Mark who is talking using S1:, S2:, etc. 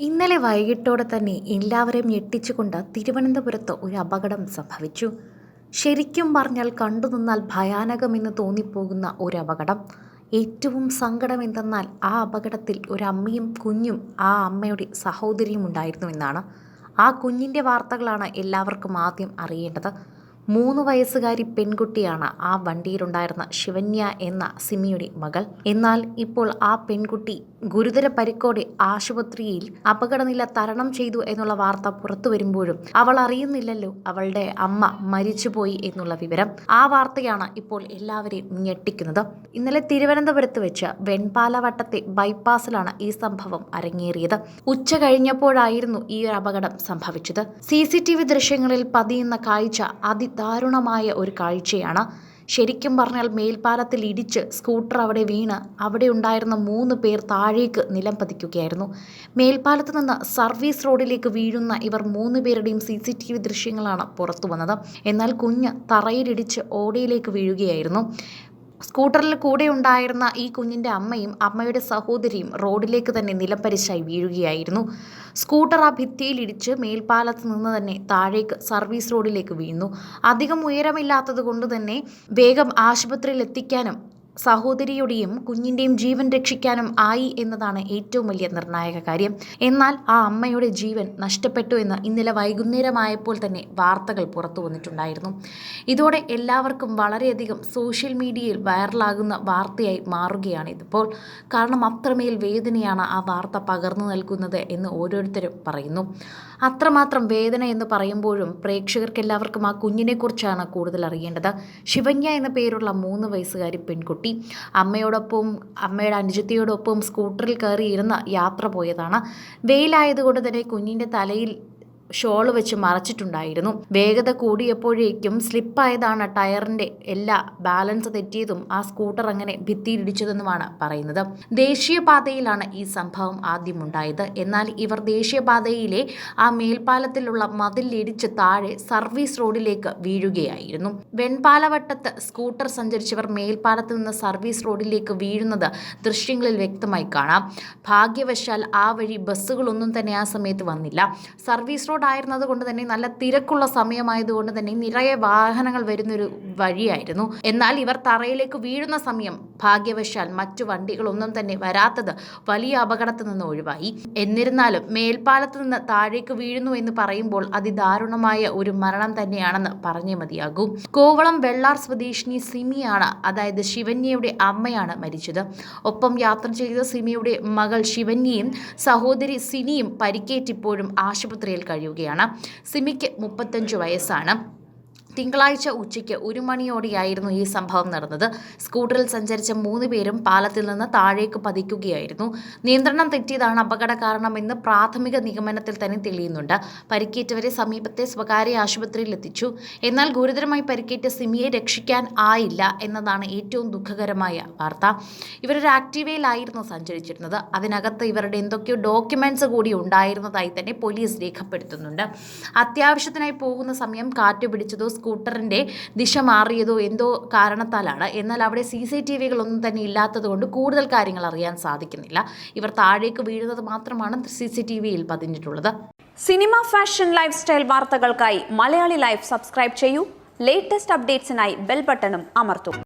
S1: ഇന്നലെ വൈകിട്ടോടെ തന്നെ എല്ലാവരെയും ഞെട്ടിച്ചുകൊണ്ട് തിരുവനന്തപുരത്ത് ഒരു അപകടം സംഭവിച്ചു. ശരിക്കും പറഞ്ഞാൽ കണ്ടു നിന്നാൽ ഭയാനകമെന്ന് തോന്നിപ്പോകുന്ന ഒരു അപകടം. ഏറ്റവും സങ്കടം എന്തെന്നാൽ ആ അപകടത്തിൽ ഒരു അമ്മയും കുഞ്ഞും ആ അമ്മയുടെ സഹോദരിയും ഉണ്ടായിരുന്നു എന്നാണ് ആ കുഞ്ഞിന്റെ വാർത്തകളാണ് എല്ലാവർക്കും ആദ്യം അറിയേണ്ടത്. മൂന്ന് വയസ്സുകാരി പെൺകുട്ടിയാണ് ആ വണ്ടിയിലുണ്ടായിരുന്ന ശിവന്യ എന്ന സിമിയുടെ മകൾ. എന്നാൽ ഇപ്പോൾ ആ പെൺകുട്ടി ഗുരുതര പരിക്കോടെ ആശുപത്രിയിൽ അപകടനില തരണം ചെയ്തു എന്നുള്ള വാർത്ത പുറത്തു വരുമ്പോഴും അവൾ അറിയുന്നില്ലല്ലോ അവളുടെ അമ്മ മരിച്ചുപോയി എന്നുള്ള വിവരം. ആ വാർത്തയാണ് ഇപ്പോൾ എല്ലാവരെയും ഞെട്ടിക്കുന്നത്. ഇന്നലെ തിരുവനന്തപുരത്ത് വെച്ച് വെൺപാലവട്ടത്തെ ബൈപ്പാസിലാണ് ഈ സംഭവം അരങ്ങേറിയത്. ഉച്ച കഴിഞ്ഞപ്പോഴായിരുന്നു ഈ ഒരു അപകടം സംഭവിച്ചത്. സി ദൃശ്യങ്ങളിൽ പതിയുന്ന കാഴ്ച അതിദാരുണമായ ഒരു കാഴ്ചയാണ്. ശരിക്കും പറഞ്ഞാൽ മേൽപ്പാലത്തിൽ ഇടിച്ച് സ്കൂട്ടർ അവിടെ വീണ് അവിടെ ഉണ്ടായിരുന്ന മൂന്ന് പേർ താഴേക്ക് നിലം പതിക്കുകയായിരുന്നു. മേൽപ്പാലത്ത് നിന്ന് സർവീസ് റോഡിലേക്ക് വീഴുന്ന ഇവർ മൂന്ന് പേരുടെയും സി സി ടി വി ദൃശ്യങ്ങളാണ് പുറത്തു വന്നത് എന്നാൽ കുഞ്ഞ് തറയിലിടിച്ച് ഓടയിലേക്ക് വീഴുകയായിരുന്നു. സ്കൂട്ടറിൽ കൂടെ ഉണ്ടായിരുന്ന ഈ കുഞ്ഞിന്റെ അമ്മയും അമ്മയുടെ സഹോദരിയും റോഡിലേക്ക് തന്നെ നിലംപരിശായി വീഴുകയായിരുന്നു. സ്കൂട്ടർ ആ ഭിത്തിയിലിടിച്ച് മേൽപ്പാലത്ത് നിന്ന് തന്നെ താഴേക്ക് സർവീസ് റോഡിലേക്ക് വീണു. അധികം ഉയരമില്ലാത്തത് കൊണ്ട് തന്നെ വേഗം ആശുപത്രിയിൽ എത്തിക്കാനും സഹോദരിയുടെയും കുഞ്ഞിന്റെയും ജീവൻ രക്ഷിക്കാനും ആയി എന്നതാണ് ഏറ്റവും വലിയ നിർണായക കാര്യം. എന്നാൽ ആ അമ്മയുടെ ജീവൻ നഷ്ടപ്പെട്ടു എന്ന് ഇന്നലെ വൈകുന്നേരമായപ്പോൾ തന്നെ വാർത്തകൾ പുറത്തു വന്നിട്ടുണ്ടായിരുന്നു. ഇതോടെ എല്ലാവർക്കും വളരെയധികം സോഷ്യൽ മീഡിയയിൽ വൈറലാകുന്ന വാർത്തയായി മാറുകയാണ് ഇതിപ്പോൾ. കാരണം അത്രമേൽ വേദനയാണ് ആ വാർത്ത പകർന്നു നൽകുന്നത് എന്ന് ഓരോരുത്തരും പറയുന്നു. അത്രമാത്രം വേദന എന്ന് പറയുമ്പോഴും പ്രേക്ഷകർക്കെല്ലാവർക്കും ആ കുഞ്ഞിനെക്കുറിച്ചാണ് കൂടുതൽ അറിയേണ്ടത്. ശിവന്യ എന്ന പേരുള്ള മൂന്ന് വയസ്സുകാരി പെൺകുട്ടി അമ്മയോടൊപ്പം അമ്മയുടെ അനുജത്തിയോടൊപ്പം സ്കൂട്ടറിൽ കയറി യാത്ര പോയതാണ്. വെയിലായതുകൊണ്ട് തന്നെ കുഞ്ഞിന്റെ തലയിൽ ഷോൾ വെച്ച് മറച്ചിട്ടുണ്ടായിരുന്നു. വേഗത കൂടിയപ്പോഴേക്കും സ്ലിപ്പായതാണ് ടയറിന്റെ എല്ലാ ബാലൻസ് തെറ്റിയതും ആ സ്കൂട്ടർ അങ്ങനെ ഭിത്തിയിലിടിച്ചതെന്നുമാണ് പറയുന്നത്. ദേശീയപാതയിലാണ് ഈ സംഭവം ആദ്യം ഉണ്ടായത് എന്നാൽ ഇവർ ദേശീയപാതയിലെ ആ മേൽപ്പാലത്തിലുള്ള മതിലിടിച്ച് താഴെ സർവീസ് റോഡിലേക്ക് വീഴുകയായിരുന്നു. വെൺപാലവട്ടത്ത് സ്കൂട്ടർ സഞ്ചരിച്ചവർ മേൽപ്പാലത്ത് നിന്ന് സർവീസ് റോഡിലേക്ക് വീഴുന്നത് ദൃശ്യങ്ങളിൽ വ്യക്തമായി കാണാം. ഭാഗ്യവശാൽ ആ വഴി ബസ്സുകളൊന്നും തന്നെ ആ സമയത്ത് വന്നില്ല. സർവീസ് റോഡ് ആയിരുന്നത് കൊണ്ട് തന്നെ നല്ല തിരക്കുള്ള സമയമായതുകൊണ്ട് തന്നെ നിറയെ വാഹനങ്ങൾ വരുന്നൊരു വഴിയായിരുന്നു. എന്നാൽ ഇവർ തറയിലേക്ക് വീഴുന്ന സമയം ഭാഗ്യവശാൽ മറ്റു വണ്ടികളൊന്നും തന്നെ വരാത്തത് വലിയ അപകടത്തിൽ നിന്ന് ഒഴിവായി. എന്നിരുന്നാലും മേൽപ്പാലത്ത് നിന്ന് താഴേക്ക് വീഴുന്നു എന്ന് പറയുമ്പോൾ അതിദാരുണമായ ഒരു മരണം തന്നെയാണെന്ന് പറഞ്ഞേ മതിയാകും. കോവളം വെള്ളാർ സ്വദേശിനി സിമിയാണ് അതായത് ശിവന്യയുടെ അമ്മയാണ് മരിച്ചത്. ഒപ്പം യാത്ര ചെയ്ത സിമിയുടെ മകൾ ശിവന്യയും സഹോദരി സിനിയും പരിക്കേറ്റിപ്പോഴും ആശുപത്രിയിൽ കഴിയുകയാണ്. സിമിക്ക് മുപ്പത്തഞ്ച് വയസ്സാണ്. തിങ്കളാഴ്ച ഉച്ചയ്ക്ക് ഒരു മണിയോടെയായിരുന്നു ഈ സംഭവം നടന്നത്. സ്കൂട്ടറിൽ സഞ്ചരിച്ച മൂന്ന് പേരും പാലത്തിൽ നിന്ന് താഴേക്ക് പതിക്കുകയായിരുന്നു. നിയന്ത്രണം തെറ്റിയതാണ് അപകട കാരണമെന്ന് പ്രാഥമിക നിഗമനത്തിൽ തന്നെ തെളിയുന്നുണ്ട്. പരിക്കേറ്റവരെ സമീപത്തെ സ്വകാര്യ ആശുപത്രിയിൽ എത്തിച്ചു. എന്നാൽ ഗുരുതരമായി പരിക്കേറ്റ സിമിയെ രക്ഷിക്കാൻ ആയില്ല എന്നതാണ് ഏറ്റവും ദുഃഖകരമായ വാർത്ത. ഇവരൊരു ആക്റ്റീവയിലായിരുന്നു സഞ്ചരിച്ചിരുന്നത്. അതിനകത്ത് ഇവരുടെ എന്തൊക്കെയോ ഡോക്യുമെന്റ്സ് കൂടി ഉണ്ടായിരുന്നതായി തന്നെ പോലീസ് രേഖപ്പെടുത്തുന്നുണ്ട്. അത്യാവശ്യത്തിനായി പോകുന്ന സമയം കാറ്റ് പിടിച്ചതോ സ്കൂട്ടറിന്റെ ദിശ മാറിയതോ എന്തോ കാരണത്താലാണ്. എന്നാൽ അവിടെ സി സി ടി വികളൊന്നും തന്നെ ഇല്ലാത്തതുകൊണ്ട് കൂടുതൽ കാര്യങ്ങൾ അറിയാൻ സാധിക്കുന്നില്ല. ഇവർ താഴേക്ക് വീഴുന്നത് മാത്രമാണ് സി സി ടി വിയിൽ പതിഞ്ഞിട്ടുള്ളത്.
S2: സിനിമ ഫാഷൻ ലൈഫ് സ്റ്റൈൽ വാർത്തകൾക്കായി മലയാളി ലൈഫ് സബ്സ്ക്രൈബ് ചെയ്യൂ. ലേറ്റസ്റ്റ് അപ്ഡേറ്റ്സിനായി ബെൽ ബട്ടണും അമർത്തും.